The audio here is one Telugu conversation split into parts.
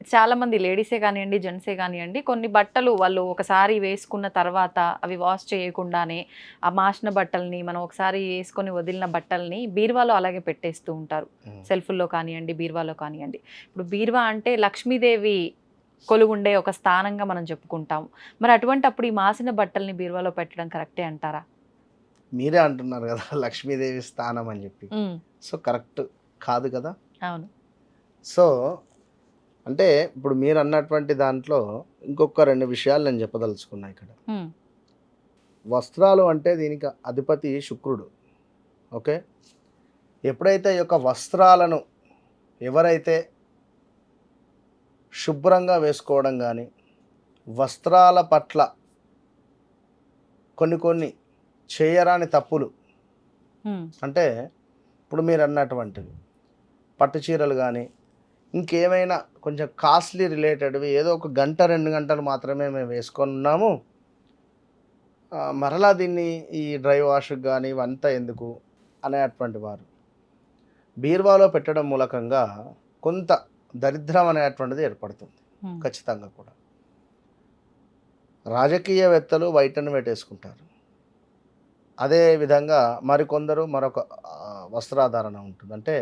ఆ, చాలా మంది లేడీసే కానివ్వండి జెంట్సే కానివ్వండి కొన్ని బట్టలు వాళ్ళు ఒకసారి వేసుకున్న తర్వాత అవి వాష్ చేయకుండానే ఆ మాసిన బట్టల్ని మనం ఒకసారి వేసుకొని వదిలిన బట్టల్ని బీరువాలో అలాగే పెట్టేస్తూ ఉంటారు. సెల్ఫ్ల్లో కానివ్వండి బీరువాలో కానివ్వండి. ఇప్పుడు బీరువా అంటే లక్ష్మీదేవి కొలువుండే ఒక స్థానంగా మనం చెప్పుకుంటాం. మరి అటువంటి అప్పుడు ఈ మాసిన బట్టల్ని బీరువాలో పెట్టడం కరెక్టే అంటారా? మీరే అంటున్నారు కదా లక్ష్మీదేవి స్థానం అని చెప్పి. సో కరెక్ట్ కాదు కదా? అవును. సో అంటే ఇప్పుడు మీరు అన్నటువంటి దాంట్లో ఇంకొక రెండు విషయాలు నేను చెప్పదలుచుకున్నా ఇక్కడ. వస్త్రాలు అంటే దీనికి అధిపతి శుక్రుడు. ఓకే? ఎప్పుడైతే ఈ యొక్క వస్త్రాలను ఎవరైతే శుభ్రంగా వేసుకోవడం కానీ వస్త్రాల పట్ల కొన్ని కొన్ని చేయరాని తప్పులు అంటే ఇప్పుడు మీరు అన్నటువంటివి పట్టు చీరలు కానీ ఇంకేమైనా కొంచెం కాస్ట్లీ రిలేటెడ్వి ఏదో ఒక గంట రెండు గంటలు మాత్రమే మేము వేసుకొని ఉన్నాము. మరలా దీన్ని ఈ డ్రై వాష్కి కానీ ఇవంతా ఎందుకు అనేటువంటి వారు. బీర్వాలో పెట్టడం మూలకంగా కొంత దరిద్రం అనేటువంటిది ఏర్పడుతుంది. ఖచ్చితంగా కూడా. రాజకీయవేత్తలు వైటను పెట్టేసుకుంటారు అదే విధంగా మరికొందరు మరొక వస్త్రాధారణ ఉంటుంది అంటే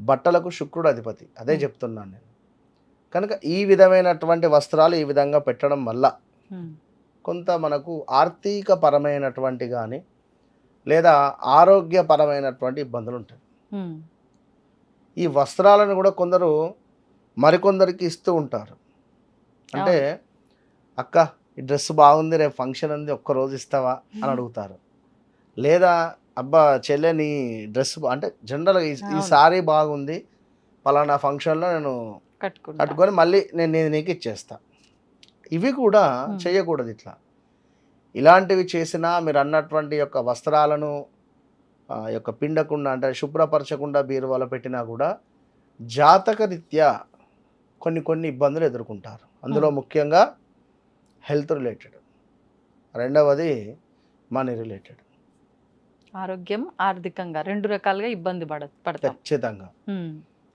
బట్టలకు శుక్రుడు అధిపతి అదే చెప్తున్నాను నేను. కనుక ఈ విధమైనటువంటి వస్త్రాలు ఈ విధంగా పెట్టడం వల్ల కొంత మనకు ఆర్థిక పరమైనటువంటి కానీ లేదా ఆరోగ్యపరమైనటువంటి ఇబ్బందులు ఉంటాయి. ఈ వస్త్రాలను కూడా కొందరు మరికొందరికి ఇస్తూ ఉంటారు. అంటే అక్క ఈ డ్రెస్ బాగుంది రేపు ఫంక్షన్ ఉంది ఒక్క రోజు ఇస్తావా? అని అడుగుతారు. లేదా అబ్బా! చెల్లె నీ డ్రెస్ అంటే జనరల్గా ఈ. సారీ బాగుంది. పలానా ఫంక్షన్లో నేను కట్టుకొని మళ్ళీ నేను నేను నీకు ఇచ్చేస్తా. ఇవి కూడా. చేయకూడదు ఇట్లా. ఇలాంటివి చేసినా మీరు అన్నటువంటి యొక్క వస్త్రాలను ఆ, యొక్క పిండకుండా అంటే శుభ్రపరచకుండా బీరువాలో పెట్టినా కూడా జాతక రీత్యా కొన్ని కొన్ని ఇబ్బందులు ఎదుర్కొంటారు. అందులో. ముఖ్యంగా హెల్త్ రిలేటెడ్. రెండవది మనీ రిలేటెడ్. ఆరోగ్యం ఆర్థికంగా రెండు రకాలుగా ఇబ్బంది పడ పడతాం. ఖచ్చితంగా.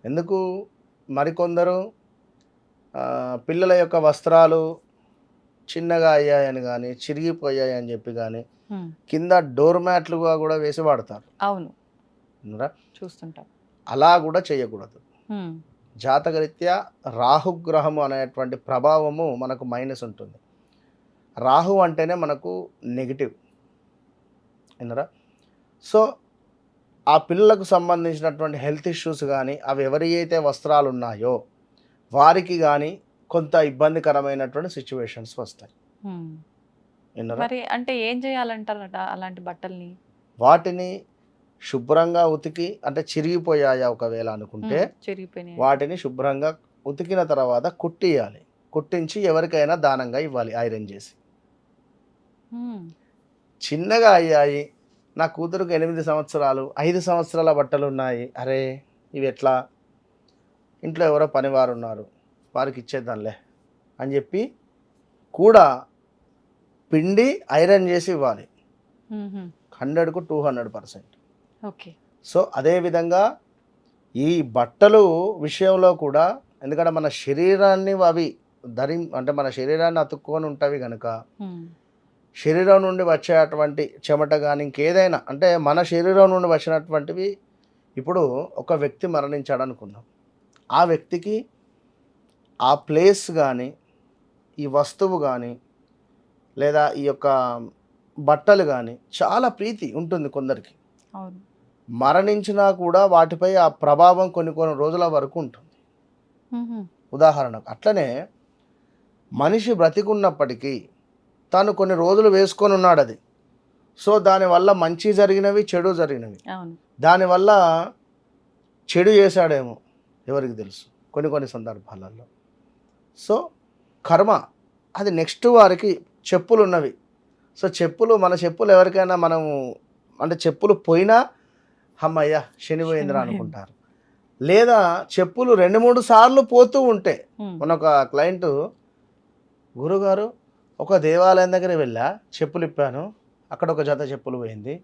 ఎందుకు? మరికొందరు పిల్లల యొక్క వస్త్రాలు చిన్నగా అయ్యాయని కానీ చిరిగిపోయాయని చెప్పి కానీ కింద డోర్ మ్యాట్లుగా కూడా వేసి వాడతారు. అవును? చూస్తుంటాం. అలా కూడా చేయకూడదు. జాతకరీత్యా రాహుగ్రహము అనేటువంటి ప్రభావము మనకు మైనస్ ఉంటుంది. రాహు అంటేనే మనకు నెగిటివ్. విన్నరా సో ఆ పిల్లలకు సంబంధించినటువంటి హెల్త్ ఇష్యూస్ కానీ అవి ఎవరి అయితే వస్త్రాలు ఉన్నాయో వారికి కానీ కొంత ఇబ్బందికరమైనటువంటి సిచ్యువేషన్స్ వస్తాయి. మరి అంటే ఏం చేయాలంటారట అలాంటి బట్టల్ని? వాటిని శుభ్రంగా ఉతికి అంటే చిరిగిపోయాయా ఒకవేళ అనుకుంటే వాటిని శుభ్రంగా ఉతికిన తర్వాత కుట్టియాలి. కుట్టించి ఎవరికైనా దానంగా ఇవ్వాలి ఐరన్ చేసి. చిన్నగా అయ్యాయి నా కూతురుకు ఎనిమిది సంవత్సరాలు ఐదు సంవత్సరాల బట్టలు ఉన్నాయి అరే ఇవి ఎట్లా? ఇంట్లో ఎవరో పనివారు ఉన్నారు. వారికి ఇచ్చేద్దాంలే అని చెప్పి కూడా పిండి ఐరన్ చేసి ఇవ్వాలి. హండ్రెడ్కు two hundred percent. Okay. So అదేవిధంగా ఈ బట్టలు విషయంలో కూడా ఎందుకంటే మన శరీరాన్ని అవి ధరి అంటే మన శరీరాన్ని అతుక్కొని ఉంటవి కనుక శరీరం నుండి వచ్చేటువంటి చెమట కానీ ఇంకేదైనా అంటే మన శరీరం నుండి వచ్చినటువంటివి ఇప్పుడు ఒక వ్యక్తి మరణించాడు అనుకుందాం. ఆ వ్యక్తికి ఆ ప్లేస్ కానీ ఈ వస్తువు కానీ లేదా ఈ యొక్క బట్టలు కానీ చాలా ప్రీతి ఉంటుంది కొందరికి. మరణించినా కూడా వాటిపై ఆ ప్రభావం కొన్ని కొన్ని రోజుల వరకు ఉంటుంది. ఉదాహరణకు అట్లనే మనిషి బ్రతికున్నప్పటికీ తాను కొన్ని రోజులు వేసుకొని ఉన్నాడు అది. సో దానివల్ల మంచి జరిగినవి చెడు జరిగినవి. దానివల్ల చెడు చేశాడేమో ఎవరికి తెలుసు? కొన్ని కొన్ని సందర్భాలలో. సో కర్మ అది నెక్స్ట్ వారికి చెప్పులు ఉన్నవి సో చెప్పులు మన చెప్పులు ఎవరికైనా మనము అంటే చెప్పులు పోయినా అమ్మయ్య శని పోయిందిరా శని పోయింది. అనుకుంటారు. లేదా చెప్పులు రెండు మూడు సార్లు పోతూ ఉంటే మన ఒక క్లయింట్ గురుగారు ఒక దేవాలయం దగ్గర వెళ్ళా చెప్పులు ఇప్పాను. అక్కడ ఒక జత చెప్పులు పోయింది.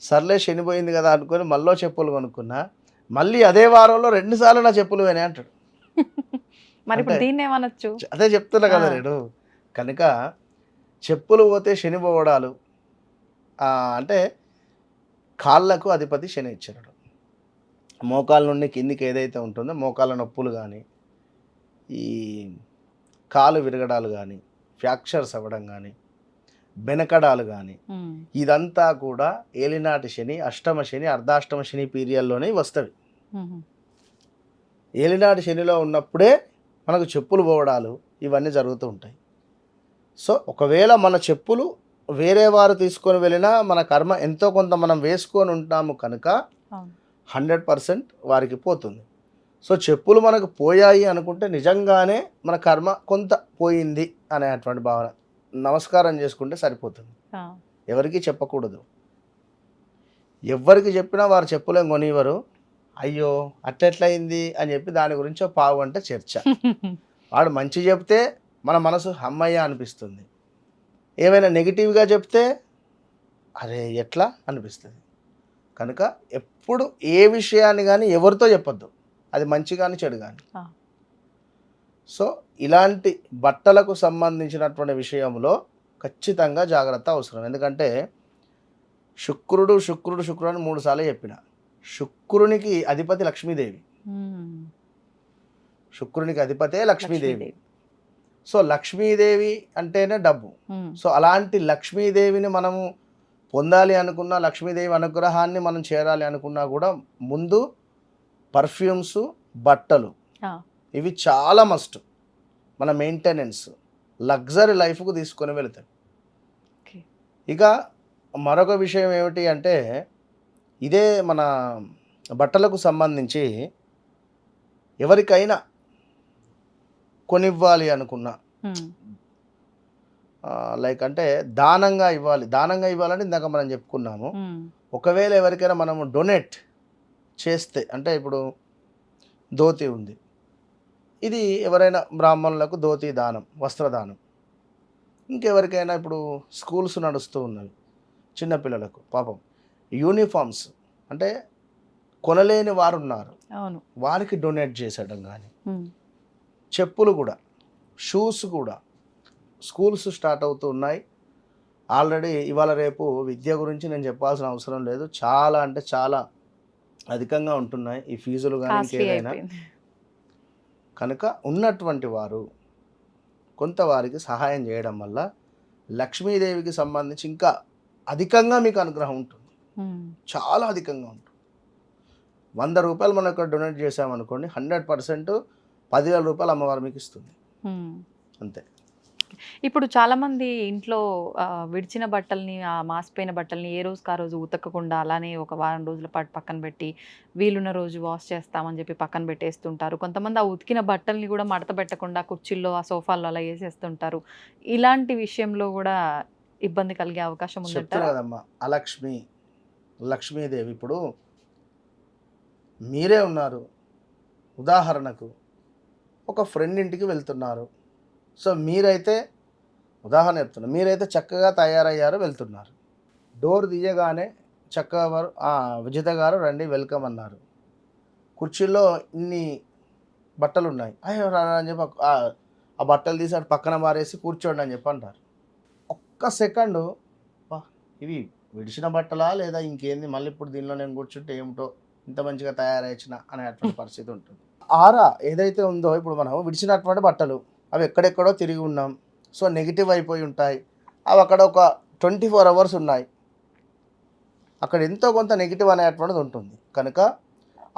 సర్లే శని పోయింది కదా అనుకొని మళ్ళీ చెప్పులు కొనుక్కున్నా. మళ్ళీ అదే వారంలో రెండుసార్లు నా చెప్పులు పోయినాయి అంటాడు. మరి ఇప్పుడు అంటే- దీన్ని ఏమనొచ్చు? అదే చెప్తున్నా కదా. నేను. కనుక చెప్పులు పోతే శని పోవడాలు. అంటే కాళ్ళకు అధిపతి శని ఇచ్చాడు. మోకాళ్ళ నుండి కిందికి ఏదైతే ఉంటుందో మోకాళ్ళ నొప్పులు కానీ ఈ కాలు విరగడాలు కానీ ఫ్రాక్చర్స్ అవ్వడం కానీ బెనకడాలు కానీ ఇదంతా కూడా ఏలినాటి శని అష్టమ శని అర్ధాష్టమ శని పీరియడ్లోనే వస్తవి. ఉమ్, ఏలినాటి శనిలో ఉన్నప్పుడే మనకు చెప్పులు పోవడాలు ఇవన్నీ జరుగుతూ ఉంటాయి. సో ఒకవేళ మన చెప్పులు వేరే వారు తీసుకొని వెళ్ళినా మన కర్మ ఎంతో కొంత మనం వేసుకొని ఉంటాము కనుక. హండ్రెడ్ పర్సెంట్ వారికి పోతుంది. సో చెప్పులు మనకు పోయాయి అనుకుంటే నిజంగానే మన కర్మ కొంత పోయింది అనేటువంటి భావన. నమస్కారం చేసుకుంటే సరిపోతుంది. ఎవరికి చెప్పకూడదు. ఎవరికి చెప్పినా వారు చెప్పులేం కొనివ్వరు. అయ్యో అట్లెట్లయింది అని చెప్పి దాని గురించి పావు అంటే చర్చ. వాడు మంచి చెప్తే మన మనసు హమ్మయ్య అనిపిస్తుంది. ఏమైనా నెగిటివ్గా చెప్తే అరే ఎట్లా? అనిపిస్తుంది. కనుక ఎప్పుడు ఏ విషయాన్ని కానీ ఎవరితో చెప్పొద్దు. అది మంచి కానీ చెడు కానీ. సో ఇలాంటి బట్టలకు సంబంధించినటువంటి విషయంలో ఖచ్చితంగా జాగ్రత్త అవసరం. ఎందుకంటే శుక్రుడు శుక్రుడు శుక్రుడు అని మూడు సార్లు చెప్పిన. శుక్రునికి అధిపతి లక్ష్మీదేవి. శుక్రునికి అధిపతే లక్ష్మీదేవి. సో లక్ష్మీదేవి అంటేనే డబ్బు. సో అలాంటి లక్ష్మీదేవిని మనము పొందాలి అనుకున్న లక్ష్మీదేవి అనుగ్రహాన్ని మనం చేరాలి అనుకున్నా కూడా ముందు పర్ఫ్యూమ్స్ బట్టలు. ఇవి చాలా మస్ట్ మన మెయింటెనెన్స్ లగ్జరీ లైఫ్కు తీసుకొని వెళతాయి. ఇక మరొక విషయం ఏమిటి అంటే ఇదే మన బట్టలకు సంబంధించి ఎవరికైనా కొనివ్వాలి అనుకున్నా. లైక్ అంటే దానంగా ఇవ్వాలి. దానంగా ఇవ్వాలని ఇందాక మనం చెప్పుకున్నాము. ఒకవేళ ఎవరికైనా మనము డొనేట్ చేస్తే అంటే ఇప్పుడు ధోతి ఉంది. ఇది ఎవరైనా బ్రాహ్మణులకు ధోతి దానం వస్త్రదానం ఇంకెవరికైనా ఇప్పుడు స్కూల్స్ నడుస్తూ ఉన్నవి చిన్నపిల్లలకు పాపం. యూనిఫామ్స్ అంటే కొనలేని వారు ఉన్నారు అవును. వారికి డొనేట్ చేసేయడం కానీ చెప్పులు కూడా షూస్ కూడా స్కూల్స్ స్టార్ట్ అవుతూ ఉన్నాయి. ఆల్రెడీ ఇవాళ రేపు విద్య గురించి నేను చెప్పాల్సిన అవసరం లేదు. చాలా అంటే చాలా అధికంగా ఉంటున్నాయి. ఈ ఫీజులు కానీ ఇంకేదైనా కనుక ఉన్నటువంటి వారు కొంత వారికి సహాయం చేయడం వల్ల లక్ష్మీదేవికి సంబంధించి ఇంకా అధికంగా మీకు అనుగ్రహం ఉంటుంది. చాలా అధికంగా ఉంటుంది. వంద రూపాయలు మనం ఇక్కడ డొనేట్ చేసామనుకోండి హండ్రెడ్ పర్సెంట్ పదివేల రూపాయలు అమ్మవారు మీకు ఇస్తుంది. అంతే. ఇప్పుడు చాలామంది ఇంట్లో విడిచిన బట్టల్ని ఆ మాసిపోయిన బట్టల్ని ఏ రోజుకి ఆ రోజు ఉతకకుండా అలానే ఒక వారం రోజుల పాటు పక్కన పెట్టి వీలున్న రోజు వాష్ చేస్తామని చెప్పి పక్కన పెట్టేస్తుంటారు. కొంతమంది ఆ ఉతికిన బట్టల్ని కూడా మడత పెట్టకుండా కుర్చీల్లో ఆ సోఫాల్లో అలా వేసేస్తుంటారు. ఇలాంటి విషయంలో కూడా ఇబ్బంది కలిగే అవకాశం ఉంది కదమ్మా అలక్ష్మి లక్ష్మీదేవి ఇప్పుడు మీరే ఉన్నారు. ఉదాహరణకు ఒక ఫ్రెండ్ ఇంటికి వెళ్తున్నారు. సో మీరైతే ఉదాహరణ చెప్తున్నా. మీరైతే చక్కగా తయారయ్యారు వెళ్తున్నారు. డోర్ తీయగానే చక్కగా వారు విజిత గారు రండి వెల్కమ్ అన్నారు. కుర్చీలో ఇన్ని బట్టలు ఉన్నాయి అయ్యో రా అని చెప్పి ఆ- బట్టలు తీసి అటు పక్కన మారేసి కూర్చోండి అని చెప్పి అంటారు. ఒక్క సెకండు ఇవి విడిచిన బట్టలా లేదా ఇంకేంది? మళ్ళీ ఇప్పుడు దీనిలో నేను కూర్చుంటే ఏమిటో ఇంత మంచిగా తయారైచిన అనేటువంటి పరిస్థితి ఉంటుంది. ఆరా ఏదైతే ఉందో ఇప్పుడు మనం విడిచినటువంటి బట్టలు అవి ఎక్కడెక్కడో తిరిగి ఉన్నాం. సో నెగిటివ్ అయిపోయి ఉంటాయి. అవి అక్కడ ఒక ట్వంటీ ఫోర్ అవర్స్ ఉన్నాయి. అక్కడ ఎంతో కొంత నెగిటివ్ అనేటువంటిది ఉంటుంది. కనుక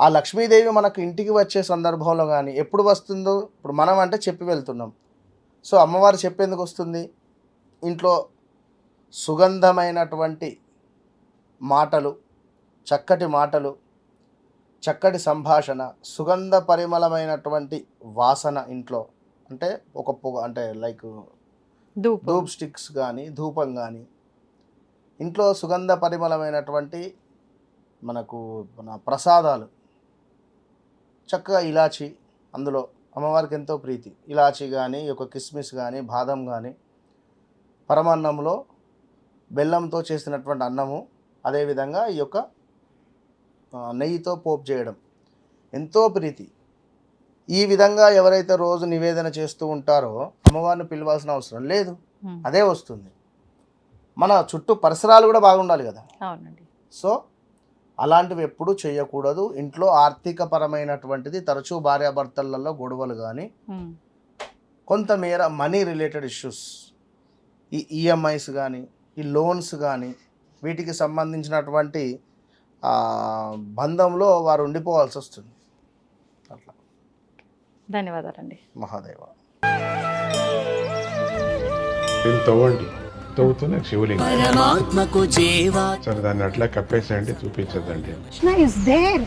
ఆ లక్ష్మీదేవి మనకు ఇంటికి వచ్చే సందర్భంలో కానీ ఎప్పుడు వస్తుందో ఇప్పుడు మనం అంటే చెప్పి వెళ్తున్నాం. సో అమ్మవారు చెప్పేందుకు వస్తుంది? ఇంట్లో సుగంధమైనటువంటి మాటలు చక్కటి మాటలు చక్కటి సంభాషణ సుగంధ పరిమళమైనటువంటి వాసన ఇంట్లో. అంటే ఒక పొగ అంటే లైక్ ధూప్. స్టిక్స్ కానీ ధూపం కానీ ఇంట్లో సుగంధ పరిమళమైనటువంటి మనకు మన ప్రసాదాలు. చక్కగా ఇలాచి అందులో అమ్మవారికి ఎంతో ప్రీతి. ఇలాచి కానీ ఈ యొక్క కిస్మిస్ కానీ బాదం కానీ పరమాన్నంలో బెల్లంతో చేసినటువంటి అన్నము అదేవిధంగా ఈ యొక్క నెయ్యితో పోపు చేయడం. ఎంతో ప్రీతి. ఈ విధంగా ఎవరైతే రోజు నివేదన చేస్తూ ఉంటారో అమ్మవారిని పిలవాల్సిన అవసరం లేదు. అదే వస్తుంది. మన చుట్టూ పరిసరాలు కూడా బాగుండాలి కదా. అవునండి. సో అలాంటివి ఎప్పుడూ చేయకూడదు. ఇంట్లో ఆర్థిక పరమైనటువంటిది తరచూ భార్యాభర్తలలో గొడవలు కానీ. కొంతమేర మనీ రిలేటెడ్ ఇష్యూస్ ఈ ఈఎంఐస్ కానీ ఈ లోన్స్ కానీ వీటికి సంబంధించినటువంటి బంధంలో వారు ఉండిపోవాల్సి వస్తుంది. ధన్యవాదాలండి. మహాదేవ. దీన్ని తవ్వండి. తవ్వుతూనే శివలింగం. సరే దాన్ని అట్లా కప్పేసేయండి చూపించదండి కృష్ణ ఇస్ దేర్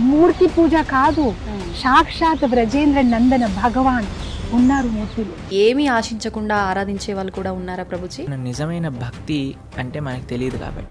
మూర్తి పూజ కాదు. సాక్షాత్ బ్రజేంద్ర నందన భగవాన్ ఉన్నారు మూర్తిలో. ఏమీ ఆశించకుండా ఆరాధించే వాళ్ళు కూడా ఉన్నారా ప్రభుజీ? నిజమైన భక్తి అంటే మనకు తెలియదు కాబట్టి.